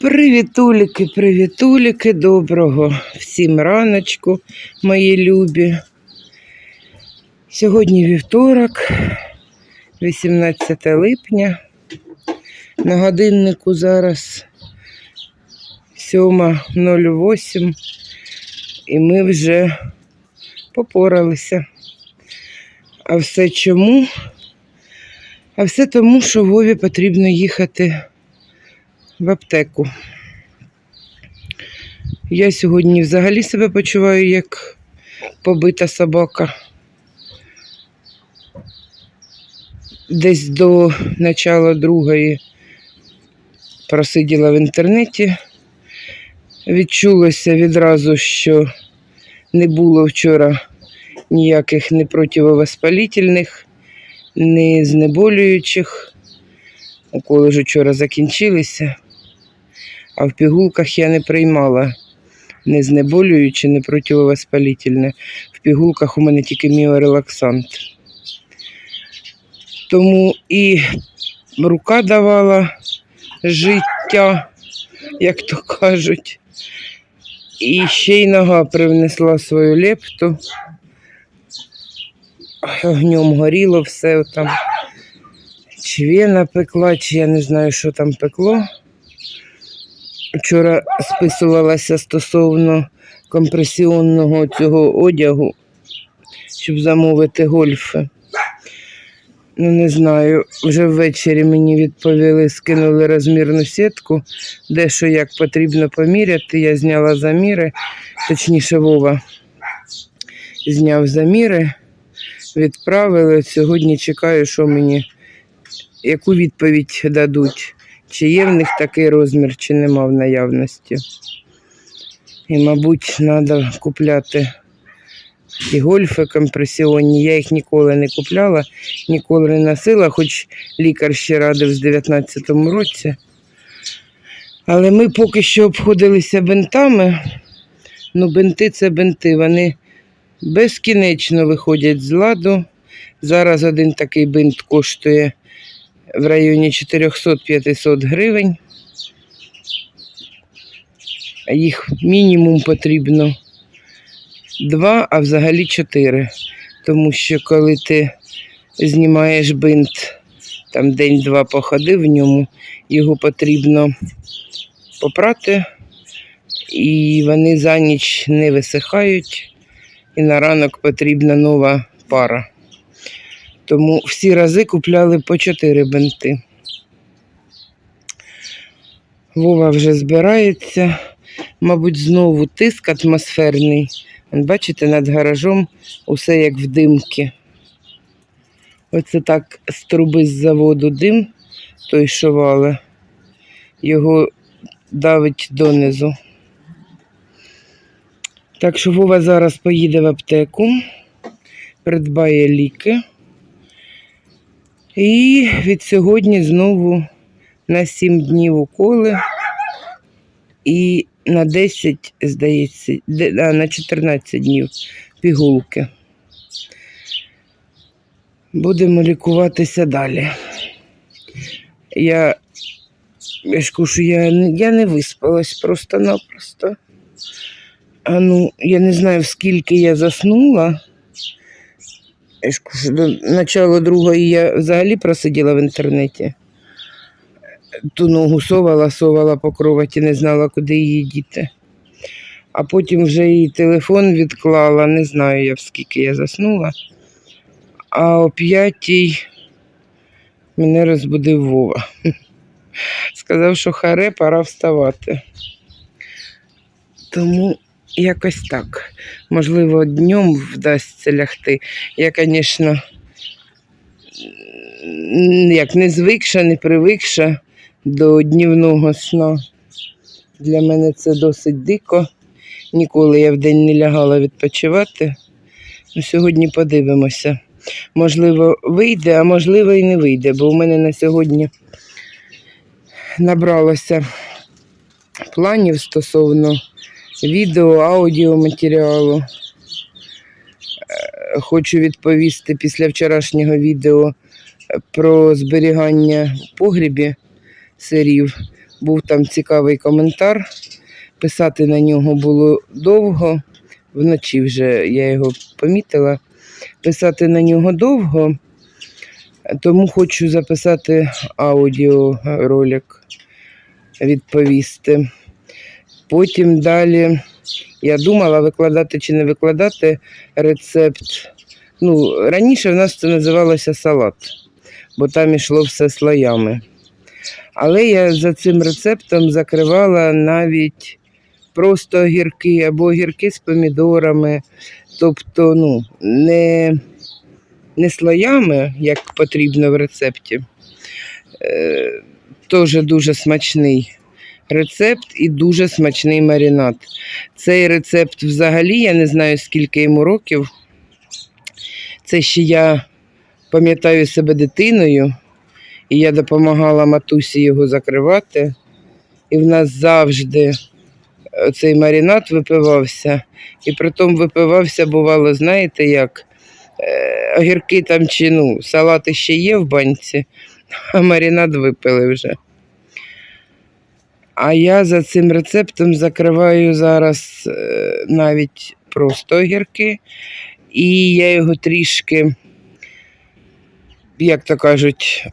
Привітуліки, привітуліки, доброго всім раночку, мої любі. Сьогодні вівторок, 18 липня. На годиннику зараз 7.08 і ми вже попоралися. А все чому? А все тому, що Вові потрібно їхати в аптеку. Я сьогодні взагалі себе почуваю як побита собака. Десь до начала другої просиділа в інтернеті. Відчулося відразу, що не було вчора ніяких ні противовоспалительних, ні знеболюючих. Уколи ж вчора закінчилися, а в пігулках я не приймала не знеболююче, не противовоспалительне. В пігулках у мене тільки міорелаксант. Тому і рука давала життя, як то кажуть. І ще й нога привнесла свою лепту. Огнем горіло все там. Чи вена пекла, чи я не знаю, що там пекло. Вчора списувалася стосовно компресіонного цього одягу, щоб замовити гольфи. Ну, не знаю, вже ввечері мені відповіли, скинули розмірну сітку, де що як потрібно поміряти. Я зняла заміри, точніше Вова зняв заміри, відправили. Сьогодні чекаю, що мені яку відповідь дадуть, чи є в них такий розмір, чи нема в наявності. І, мабуть, треба купляти і гольфи компресіонні. Я їх ніколи не купляла, ніколи не носила, хоч лікар ще радив з 19-му році. Але ми поки що обходилися бинтами. Ну, бинти це бинти, вони безкінечно виходять з ладу. Зараз один такий бинт коштує в районі 400-500 гривень. Їх мінімум потрібно два, а взагалі чотири. Тому що коли ти знімаєш бинт, там день-два походив в ньому, його потрібно попрати, і вони за ніч не висихають, і на ранок потрібна нова пара. Тому всі рази купляли по 4 бинти. Вова вже збирається. Мабуть, знову тиск атмосферний. Бачите, над гаражом усе як в димки. Оце так з труби з заводу дим, той що вале, його давить донизу. Так що Вова зараз поїде в аптеку, придбає ліки. І від сьогодні знову на 7 днів уколи і на 10, здається, на 14 днів пігулки. Будемо лікуватися далі. Я, я ж кажу, я, я не виспалась просто-напросто. А ну, я не знаю, скільки я заснула. Я ж кажу, до начала другої я взагалі просиділа в інтернеті. Ту ногу совала, совала по кроваті, не знала, куди її діти. А потім вже її телефон відклала, не знаю я, скільки я заснула. А о п'ятій мене розбудив Вова. Сказав, що харе, пора вставати. Тому якось так. Можливо, днем вдасться лягти. Я, звісно, як не звикша, не привикша до днівного сна. Для мене це досить дико. Ніколи я вдень не лягала відпочивати. Ну, сьогодні подивимося. Можливо, вийде, а можливо і не вийде, бо у мене на сьогодні набралося планів стосовно відео, аудіоматеріалу. Е, Хочу відповісти після вчорашнього відео е, про зберігання в погрібі сирів. Був там цікавий коментар. Писати на нього було довго. Вночі вже я його помітила. Писати на нього довго, тому хочу записати аудіоролик, відповісти. Потім далі я думала викладати чи не викладати рецепт. Ну, раніше в нас це називалося салат, бо там ішло все слоями. Але я за цим рецептом закривала навіть просто огірки або огірки з помідорами. Тобто, ну, не, не слоями, як потрібно в рецепті. Е, Теж дуже смачний рецепт і дуже смачний маринад. Цей рецепт взагалі, я не знаю, скільки йому років. Це ще я пам'ятаю себе дитиною, і я допомагала матусі його закривати. І в нас завжди цей маринад випивався. І притом випивався, бувало, знаєте, як е, огірки там чи ну, салати ще є в банці, а маринад випили вже. А я за цим рецептом закриваю зараз е, навіть просто огірки. І я його трішки, як то кажуть,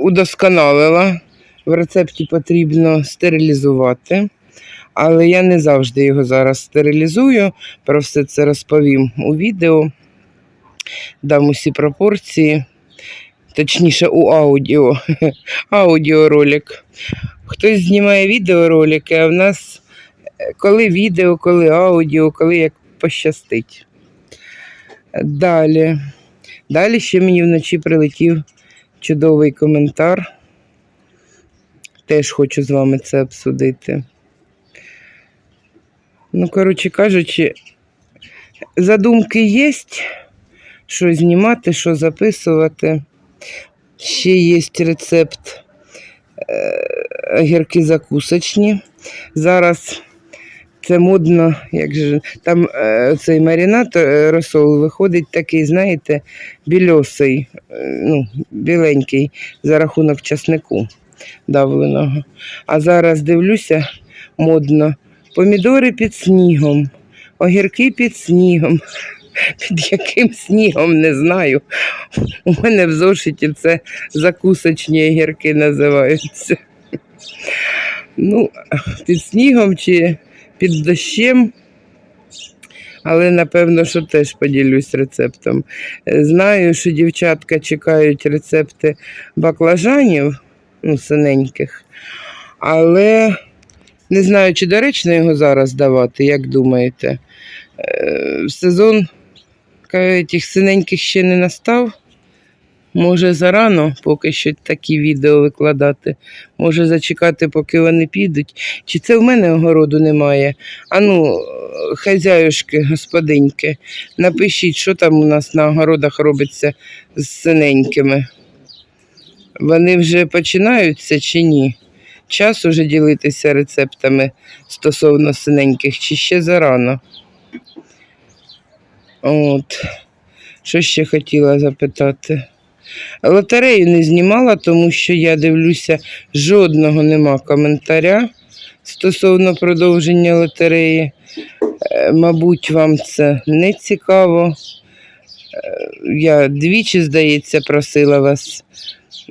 удосконалила. В рецепті потрібно стерилізувати, але я не завжди його зараз стерилізую. Про все це розповім у відео. Дам усі пропорції, точніше, у аудіо, аудіоролик. Хтось знімає відеоролики, а в нас е, коли відео, коли аудіо, коли як пощастить. Далі. Далі ще мені вночі прилетів чудовий коментар. Теж хочу з вами це обсудити. Ну, коротше кажучи, задумки є, що знімати, що записувати. Ще є рецепт е, огірки закусочні. Зараз це модно, як же, там е, цей маринад е, розсол виходить такий, знаєте, більосий, е, ну, біленький за рахунок часнику давленого. А зараз дивлюся модно. Помідори під снігом, огірки під снігом. Під яким снігом не знаю. У мене в зошиті це закусочні огірки називаються. Ну, під снігом чи під дощем. Але напевно, що теж поділюсь рецептом. Е, Знаю, що дівчатка чекають рецепти баклажанів, ну, синеньких, але не знаю, чи доречно його зараз давати, як думаєте. Е, Сезон тих синеньких ще не настав. Може, зарано поки що такі відео викладати. Може зачекати, поки вони підуть. Чи це в мене огороду немає? Ану, хазяюшки, господиньки, напишіть, що там у нас на огородах робиться з синенькими. Вони вже починаються чи ні? Час уже ділитися рецептами стосовно синеньких, чи ще зарано? От. Що ще хотіла запитати? Лотерею не знімала, тому що я дивлюся, жодного нема коментаря стосовно продовження лотереї. Е, Мабуть, вам це не цікаво. Е, Я двічі, здається, просила вас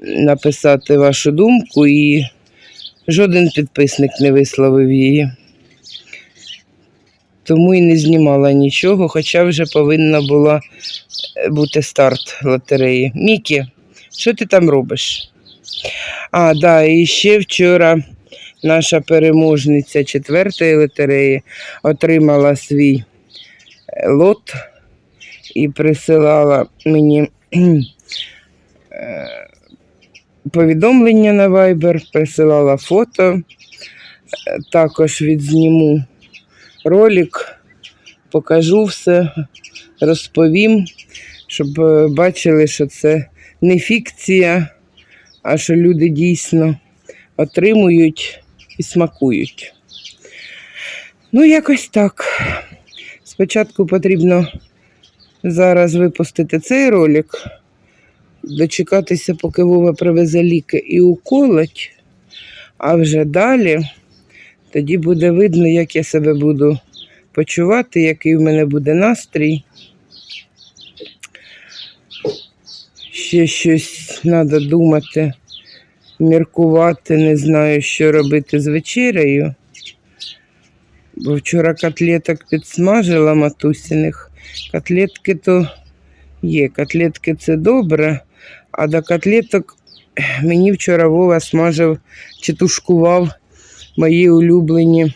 написати вашу думку, і жоден підписник не висловив її. Тому і не знімала нічого, хоча вже повинна була е, бути старт лотереї. Мікі, що ти там робиш? А, да, і ще вчора наша переможниця четвертої лотереї отримала свій е, лот і присилала мені е, повідомлення на Viber, присилала фото, також відзніму ролик, покажу все, розповім, щоб е, бачили, що це не фікція, а що люди дійсно отримують і смакують. Ну, якось так. Спочатку потрібно зараз випустити цей ролик, дочекатися, поки Вова привезе ліки і уколоть, а вже далі тоді буде видно, як я себе буду почувати, який в мене буде настрій. Ще щось треба думати, міркувати, не знаю, що робити з вечерею. Бо вчора котлеток підсмажила матусиних. Котлетки то є. Котлетки це добре, а до котлеток мені вчора Вова смажив чи тушкував мої улюблені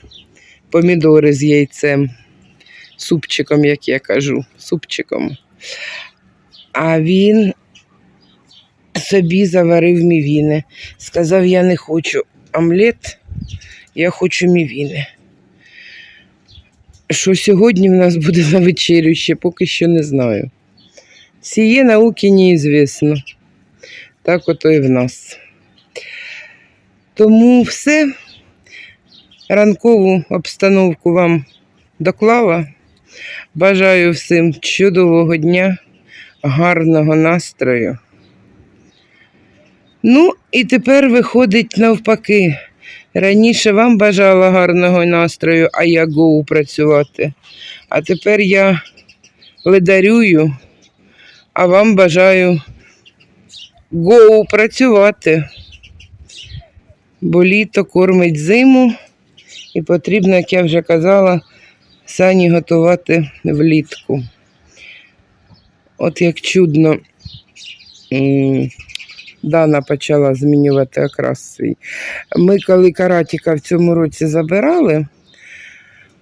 помідори з яйцем. Супчиком, як я кажу, супчиком. А він собі заварив мівіни. Сказав, я не хочу омлет, я хочу мівіни. Що сьогодні в нас буде на вечерю, ще поки що не знаю. Сіє науки неізвісно. Так ото і в нас. Тому все. Ранкову обстановку вам доклала. Бажаю всім чудового дня, гарного настрою. Ну, і тепер виходить навпаки. Раніше вам бажала гарного настрою, а я гоу працювати. А тепер я ледарюю, а вам бажаю гоу працювати. Бо літо кормить зиму, і потрібно, як я вже казала, сані готувати влітку. От як чудно. Дана почала змінювати окрас свій. Ми, коли каратіка в цьому році забирали,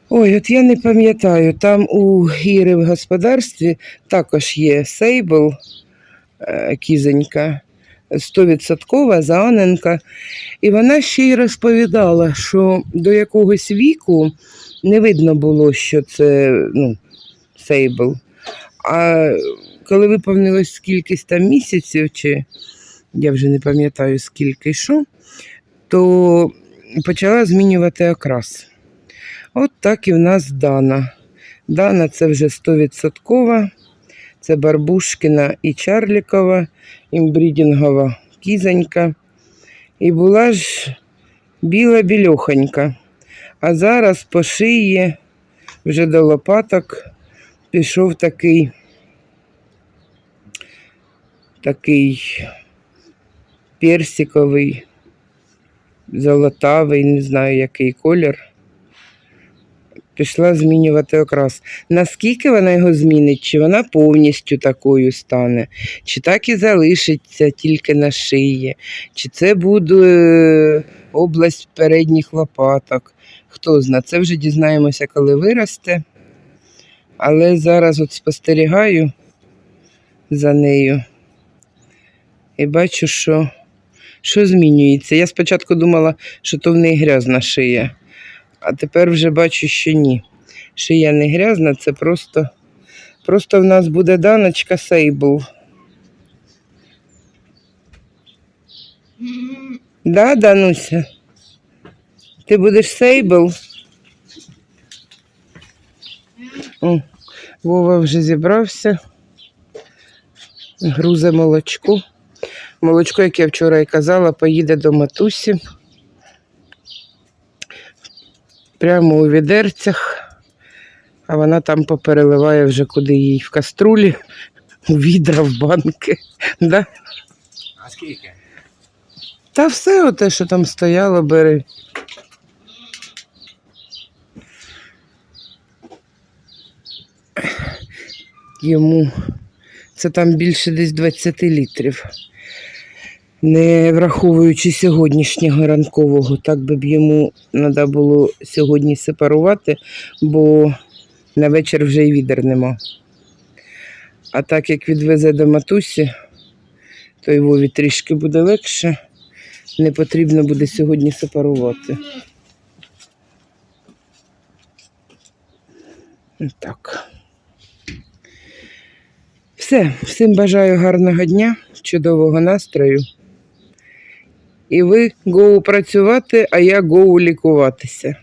ой, от я не пам'ятаю, там у Іри в господарстві також є сейбл, е, кізонька, 100% зааненка. І вона ще й розповідала, що до якогось віку не видно було, що це ну, сейбл. А коли виповнилось кількість там місяців, чи я вже не пам'ятаю скільки що, то почала змінювати окрас. От так і в нас Дана. Дана це вже 100%. Це Барбушкіна і Чарлікова, імбрідінгова кізонька. І була ж біла більохонька. А зараз по шиї вже до лопаток пішов такий, такий персиковий, золотавий, не знаю який колір. Пішла змінювати окрас. Наскільки вона його змінить? Чи вона повністю такою стане, чи так і залишиться тільки на шиї, чи це буде е, область передніх лопаток. Хто знає, це вже дізнаємося, коли виросте. Але зараз от спостерігаю за нею і бачу, що, що змінюється. Я спочатку думала, що то в неї грязна шия, а тепер вже бачу, що ні. Шия не грязна, це просто, просто в нас буде даночка сейбл. Да, Дануся? Ти будеш сейбл? О, Вова вже зібрався. Грузе молочко. Молочко, як я вчора і казала, поїде до матусі. Прямо у відерцях, а вона там попереливає вже куди їй в каструлі, у відра, в банки. Да? А скільки? Та все оте, що там стояло, бери. Йому це там більше десь 20 літрів. Не враховуючи сьогоднішнього ранкового, так би б йому треба було сьогодні сепарувати, бо на вечір вже й відер нема. А так як відвезе до матусі, то й Вові трішки буде легше. Не потрібно буде сьогодні сепарувати. Так. Все, всім бажаю гарного дня, чудового настрою. І ви гоу працювати, а я гоу лікуватися.